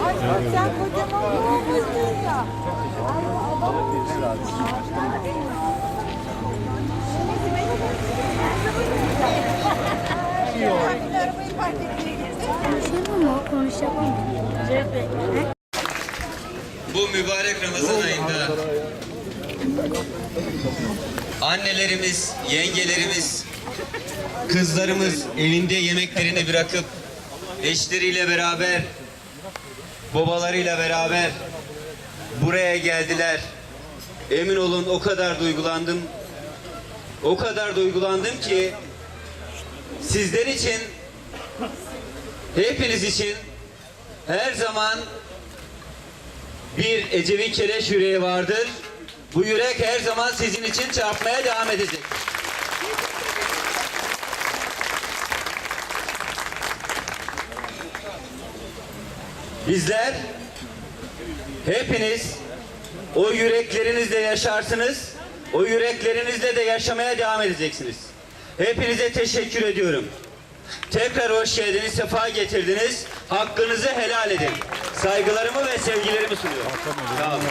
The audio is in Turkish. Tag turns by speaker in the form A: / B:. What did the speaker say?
A: Başkan.
B: Sen kocaman olmuşsun ya. Arabayı park etmeye gitti.
C: Konuşalım mı? Konuşalım mı?
D: Bu mübarek Ramazan ayında annelerimiz, yengelerimiz, kızlarımız evinde yemeklerini bırakıp eşleriyle beraber, babalarıyla beraber buraya geldiler. Emin olun o kadar duygulandım. O kadar duygulandım ki sizler için, hepiniz için her zaman bir Ecevit Keleş yüreği vardır. Bu yürek her zaman sizin için çarpmaya devam edecek. Bizler hepiniz o yüreklerinizle yaşarsınız. O yüreklerinizle de yaşamaya devam edeceksiniz. Hepinize teşekkür ediyorum. Tekrar hoş geldiniz, sefa getirdiniz. Hakkınızı helal edin. Saygılarımı ve sevgilerimi sunuyorum. Sağ olun.